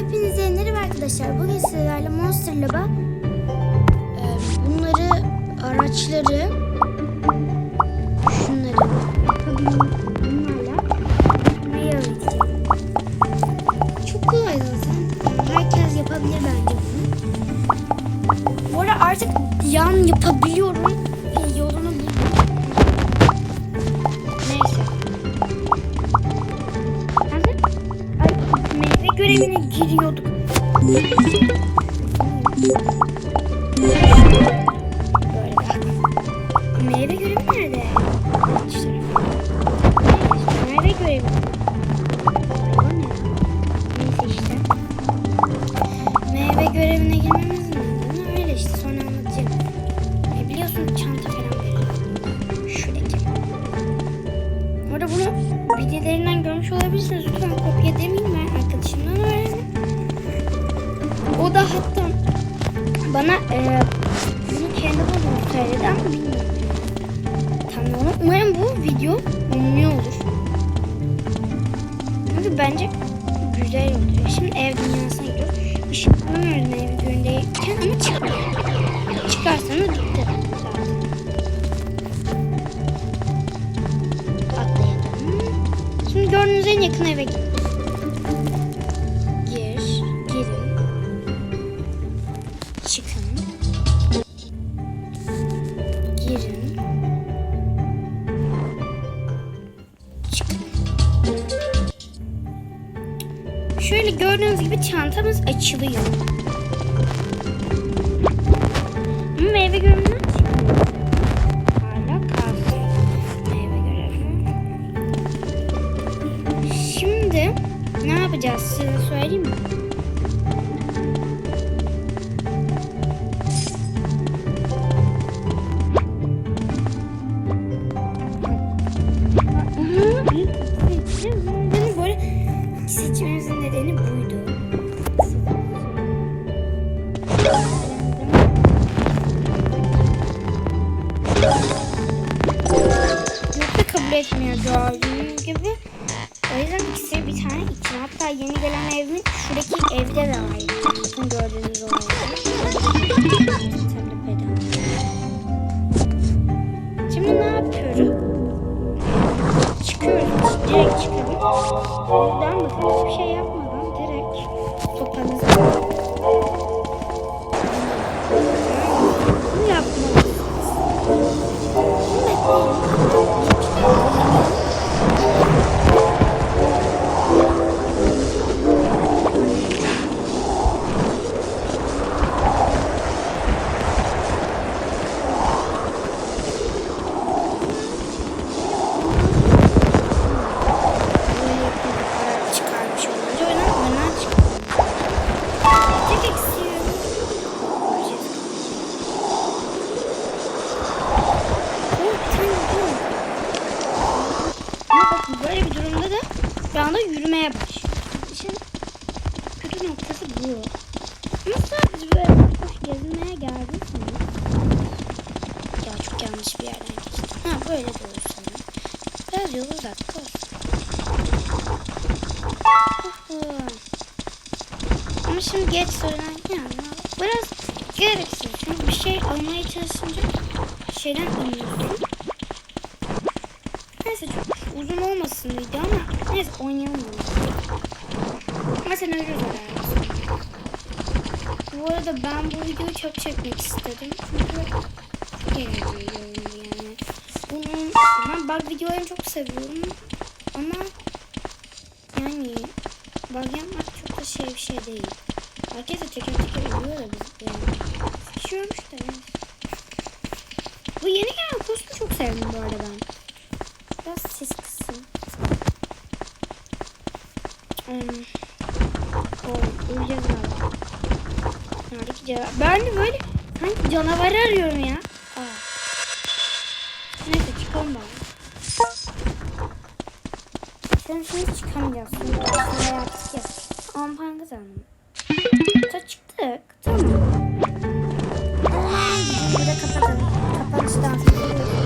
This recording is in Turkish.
Hepinize merhaba arkadaşlar. Bugün sizlerle Monster Lab'a e, bunları, araçları, şunları bunlarla neyi öğreteceğim. Çok kolay zaten. Herkes yapabilir bence bunu. Bu arada artık yan yapabiliyorum. E, Yolunu görevine giriyorduk. Meyve görevi nerede? Meyve görevi. Neyse işte. Meyve görevine girmemiz lazım. Öyle işte sonra anlatacağım. E, biliyorsun çanta falan veriyor. Şuradaki. Orada bunu videolarından görmüş olabilirsiniz. Lütfen kopya demeyeyim arkadaşımdan öğrendim. O da hatta bana e, bunu kendi bulduğunu söyledi ama bilmiyorum. Tamam. Umarım bu video ünlü olur. Çünkü bence güzel oluyor. Şimdi ev dünyasına gidiyoruz. Işıklanamıyoruz ev dünyasındayken ama çıkmıyor. Çıkarsanız bitti. Atlayalım. Şimdi gördüğünüz en yakın eve git. Çıkın. Girin. Çıkın. Şöyle gördüğünüz gibi çantamız açılıyor. Meyve görünümünden Benim böyle seçmemizin nedeni buydu. Yoksa kabul etmiyor gördüğünüz gibi. O yüzden ikisi bir tane için. Şimdi ne yapıyorum? Direkt çıkalım. Buradan bakın hiçbir şey yapmadan bakın böyle bir durumda da bir anda yürümeye başlıyor. İşin kötü noktası bu. Ama sadece böyle boş gezmeye geldiyseniz ya çok yanlış bir yerden geçtim. Ha böyle de sanırım. Biraz yol uzak olsun. Ama şimdi geç söylenen yani biraz gereksiz. Çünkü bir şey almaya çalışınca şeyden iniyorsun. Neyse çok uzun olmasın video ama neyse oynayalım bunu. Ama sen ölürüz. Bu arada ben bu videoyu çok çekmek istedim. Çünkü çok eğlenceli yani. Bunun, ben bug videolarını çok seviyorum. Ama yani bug yapmak çok da şey bir şey değil. Herkes de teker teker ölüyor da biz yani. Bir olmuş da neyse. Bu yeni gelen kostümü çok sevdim bu arada ben biraz ses kısın. Hmm. Oh, öleceğiz galiba. Nerede cevap? Ben de böyle sanki canavarı arıyorum ya. Aa. Neyse çıkalım bari. Sen şimdi çıkamayacağız. Sonra yaptık ya. Aman panga sandım. Ta çıktık. Tamam. Hemen burada kapatalım. Kapatıştan sonra.